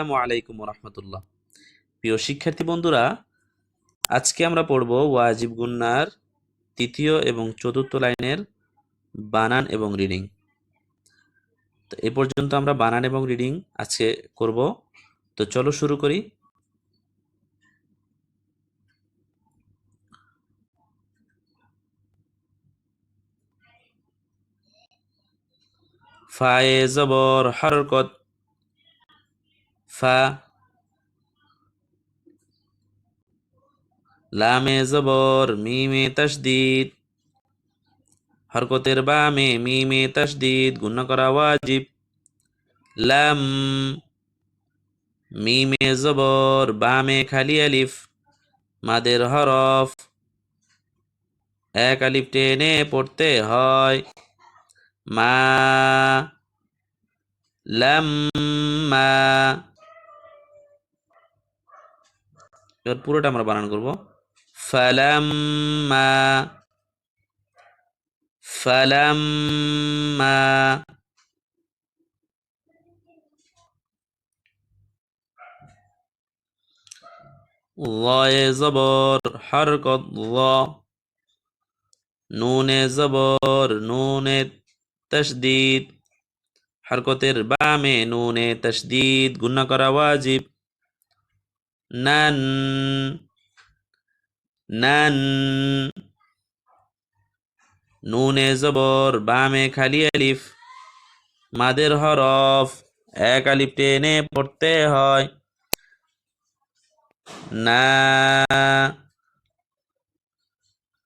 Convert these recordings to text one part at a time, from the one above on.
আসসালামু আলাইকুম রহমতুল্লাহ প্রিয় শিক্ষার্থী বন্ধুরা, আজকে আমরা পড়ব ওয়াজিব গুন্নার তৃতীয় এবং চতুর্থ লাইনের বানান এবং রিডিং। তো এ পর্যন্ত আমরা বানান এবং রিডিং আজকে করব। তো চলো শুরু করি। ফায়ে জবর, হরকত লামে জবর মিমে তসদিদ হরকতের বামে মিমে তসদিদ গুণ করা ওয়াজিব লাম মিমে জবর বামে খালি আলিফ মাদের হরফ এক আলিফ টেনে পড়তে হয়, মা লাম্মা পুরোটা আমরা বানান করব। ফালাম্মা ফালাম্মা জবর, হরকত নুনে জবর, নুনে তশদিদ, হরকতের বামে নুনে তশদিদ, গুণা করা ওয়াজিব। নান নান নুনে জবর বামে খালি আলিফ মাদের হরফ এক আলিফ টেনে পড়তে হয় না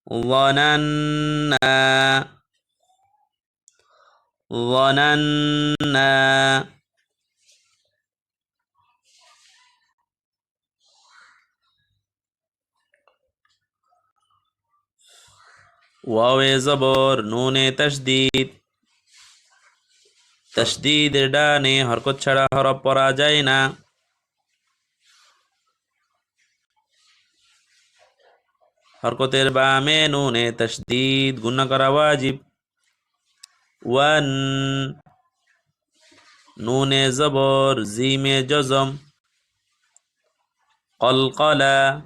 ظننا ظننا ওয়াওয়ে জবর, নুনে তশদিদ। তশদিদের ডানে হরকত ছাড়া হরফ পড়া যায় না। হরকতের বামে নুনে তশদিদ, গুণা করা ওয়াজিব। ওয়ান, নুনে জবর, জিমে জজম। কলকলা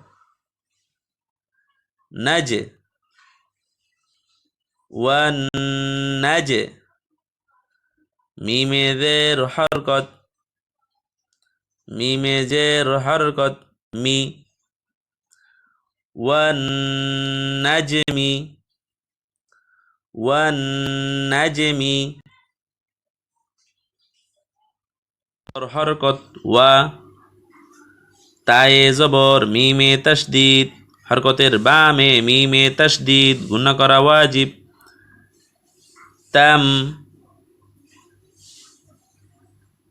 নাজ। ওয়ান্নাজ মিমেজের হরকত মিমেজের হরকত মি ওয়ান্নাজমি ওয়ান্নাজমি হরকত ওয়া তায়ে জবর মিমে তশদিদ হরকতের বামে মিমে তশদিদ গুণ করা ওয়াজিব। তাম।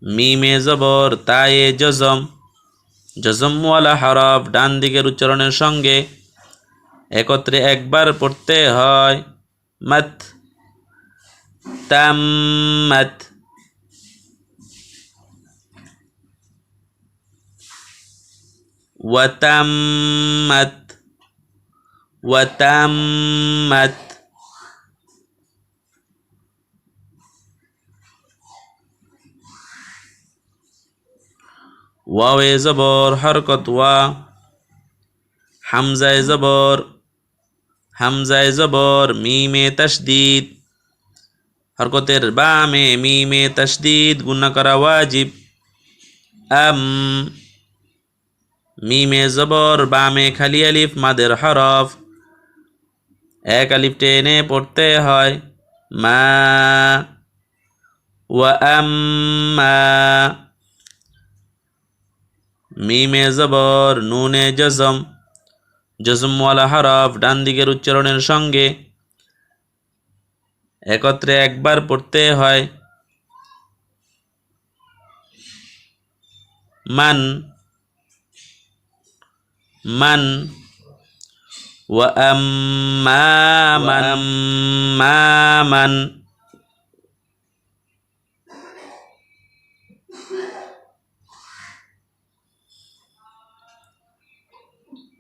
মিমে জবর, তায়ে জজম। জজমওয়ালা হরফ ডান দিকের উচ্চারণের সঙ্গে একত্রে একবার পড়তে হয়। মত। তাম্মাত ওয়াতাম্মাত ওয়াতাম্মাত ওয়াওয়ে জবর, হরকত ওয়া। হামজায় জবর হামজায় জবর, মিমে তশদিদ। হরকতের বামে মিমে তশদিদ গুণা করা ওয়াজিব। আম, মিমে জবর, বামে খালি আলিফ, মাদের হরফ। এক আলিফ টেনে পড়তে হয়। মা, ওয়া আম্মা মিমে জবর, নুনে জজম। জজমওয়ালা হরফ, ডান দিকের উচ্চারণের সঙ্গে একত্রে একবার পড়তে হয়। মান মান, ওয়া আম্মা মান মা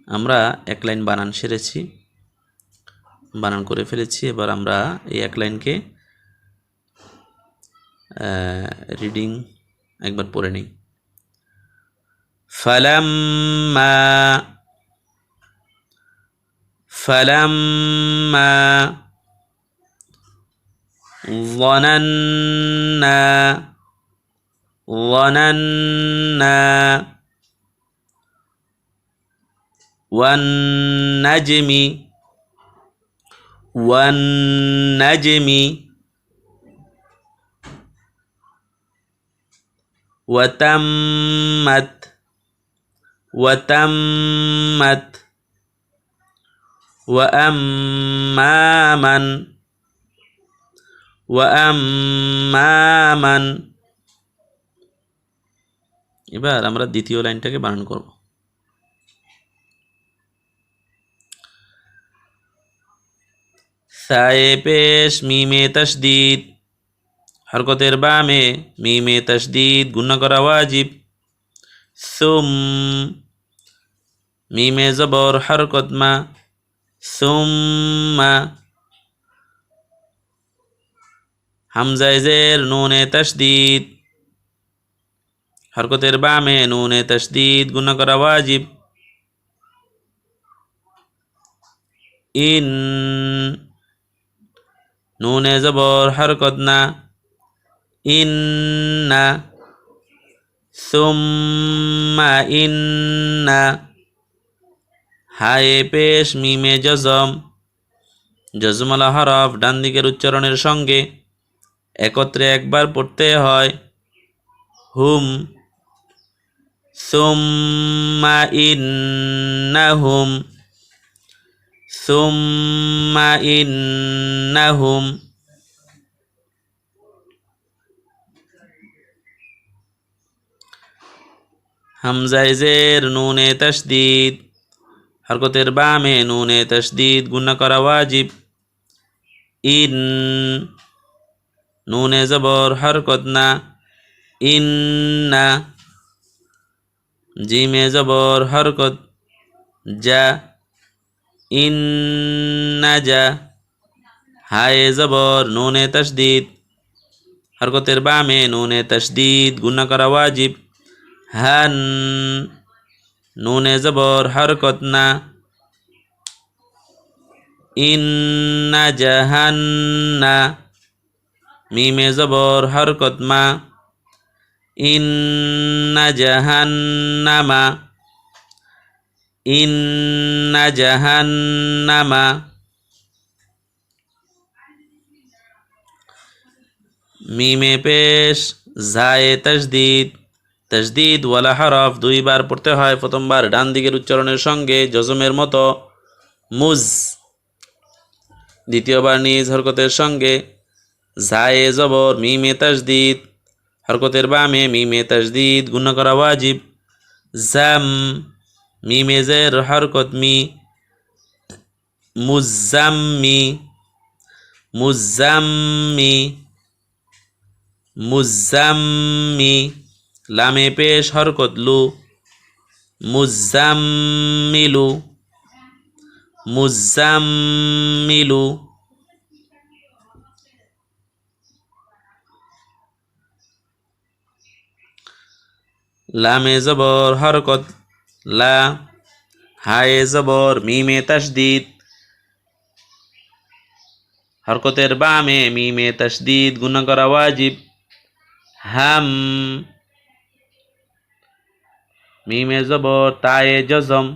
আমরা এক লাইন বানান সেরেছি বানান করে ফেলেছি এবার আমরা এই এক লাইনকে রিডিং একবার পড়ে নিই فلما فلما ظننا ظننا والنجم والنجم وتمت وتمت وأما من وأما من এবার আমরা দ্বিতীয় লাইনটাকে বানান করব সায়ে পেশ মিমে তসদিদ হরকতের বামে মিমে তসদিদ গুণ করা ওয়াজিব। সুম, মিমে জবর হরকত মা। সুম্মা হামজায় জের, নুনে তসদিদ হরকতের বামে নুনে তসদিদ গুণ করা ওয়াজিব। ইন নুনে জবর হরকত না। ইন্না সুম্মা ইন্না হায়ে পেশ মিমে জজম। জজমালা হরফ ডান দিকের উচ্চারণের সঙ্গে একত্রে একবার পড়তে হয়। হুম সুম্মা ইন্নাহুম সুম্মা ইন্নাহুম হামজায় জের নুনে তসদিদ হরকতের বামে নুনে তসদিদ গুণ করা ওয়াজিব ইন নুনে জবর হরকত না ইন্না জিমে জবর হরকত যা হরকতের বামে নুনে তসদিদ গুণ করা ওয়াজিব। হান, নুনে জবর, হরকত না। ইন্না জাহান্না মিমে জবর, হরকত মা। ইন্না জাহান্নামা ইন্না জাহান্নামা। মিমে পেশ, জায়ে তসদিদ তসদিদ ওয়ালা হরফ, দুইবার পড়তে হয় প্রথমবার ডান দিকের উচ্চারণের সঙ্গে জজমের মতো। মুজ, দ্বিতীয়বার নিজ হরকতের সঙ্গে। জায়ে জবর, মিমে তসদিদ হরকতের বামে মিমে তসদিদ গুণ করা ওয়াজিব। জাম মিমে জের হরকত মুজাম্মি মুজাম্মি মুজাম্মি, লামে পেশ হরকত লু মুজাম্মিলু মুজাম্মিলু লামে জবর হরকত লা, হায়ে জবর, মিমে তসদিদ হরকতের বামে মিমে তসদিদ গুণ করা ওয়াজিব। হাম, মিমে জবর, তায়ে জজম।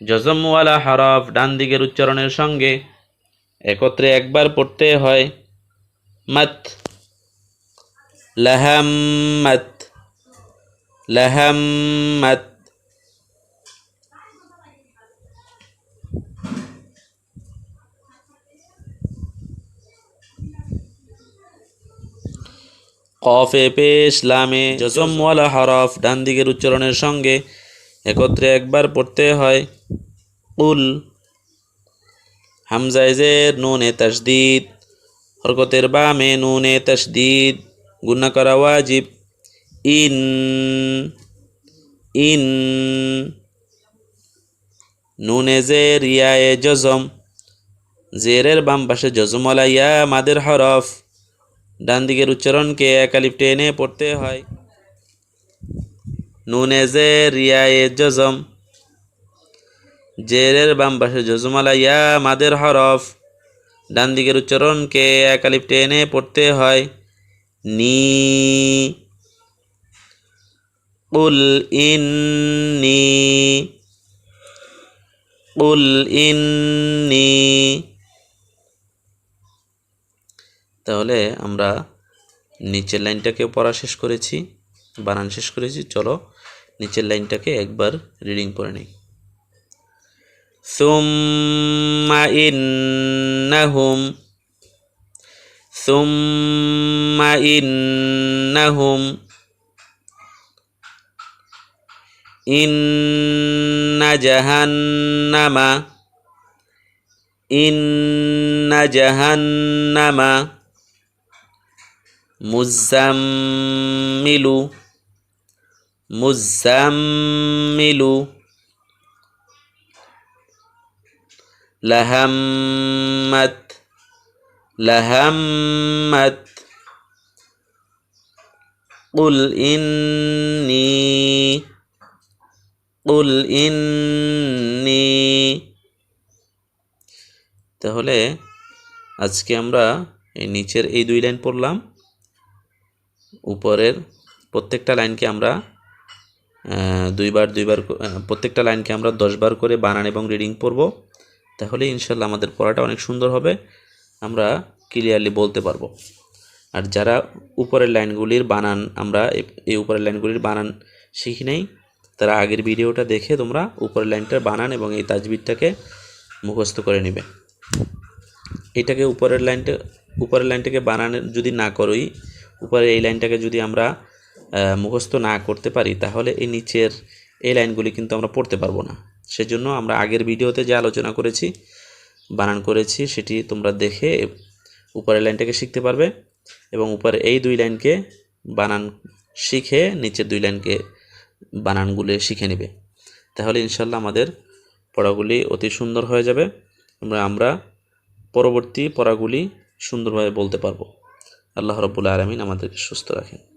জজমওয়ালা হরফ ডান দিকের উচ্চারণের সঙ্গে একত্রে একবার পড়তে হয়। মত লাহাম্মত লাহাম্মত কফে পেশ লামে জজমওয়ালা হরফ, ডান দিকের উচ্চারণের সঙ্গে একত্রে একবার পড়তে হয়। উল হামজাইজের নুনে তসদিদ, হরকতের বামে নুনে তসদিদ গুণা করা ওয়াজিব ইন ইন, নুনে জের ইয়ায়ে জজম, জেরের বাম পাশে জজমওয়ালা ইয়া মাদের হরফ, ডান দিকের উচ্চারণকে একালিপ টেনে পড়তে হয়। নুনে জে রিয়ায়ে জজম, জেরের বাম পাশে জজমালা ইয়া মাদের হরফ, ডান দিকের উচ্চারণকে একালিপ টেনে পড়তে হয়। নি উল ইন্নি উল ইন্নি তাহলে আমরা নিচের লাইনটাকে পড়া শেষ করেছি, বানান শেষ করেছি, চলো নিচের লাইনটাকে একবার রিডিং করে নিই। সুম্মা ইন্নাহুম সুম্মা ইন্নাহুম ইহান্নমা ইহান্নমা মুজ্জামিলু মুজ্জামিলু লহম্মত লহম্মত উল إني উল ইন্নি তাহলে আজকে আমরা এই নিচের এই দুই লাইন পড়লাম। উপরের প্রত্যেকটা লাইনকে আমরা দুইবার দুইবার প্রত্যেকটা লাইনকে আমরা দশবার করে বানান এবং রিডিং পড়ব। তাহলে ইনশাল্লাহ আমাদের পড়াটা অনেক সুন্দর হবে, আমরা ক্লিয়ারলি বলতে পারব। আর যারা উপরের লাইনগুলির বানান, আমরা এই উপরের লাইনগুলির বানান শিখি নেই তারা আগের ভিডিওটা দেখে তোমরা উপরের লাইনটার বানান এবং এই তাজবিরটাকে মুখস্থ করে নেবে। এটাকে উপরের লাইনটা, উপরের লাইনটাকে বানান যদি না করোই, উপরের এই লাইনটাকে যদি আমরা মুখস্থ না করতে পারি, তাহলে এই নিচের এই লাইনগুলি কিন্তু আমরা পড়তে পারব না। সেজন্য আমরা আগের ভিডিওতে যে আলোচনা করেছি, বানান করেছি, সেটি তোমরা দেখে উপরের লাইনটাকে শিখতে পারবে এবং উপরে এই দুই লাইনকে বানান শিখে নিচের দুই লাইনকে বানানগুলি শিখে নেবে। তাহলে ইনশাল্লাহ আমাদের পড়াগুলি অতি সুন্দর হয়ে যাবে আমরা আমরা পরবর্তী পড়াগুলি সুন্দরভাবে বলতে পারব। আল্লাহ রব্বুল আলমিন আমাদেরকে সুস্থ রাখেন।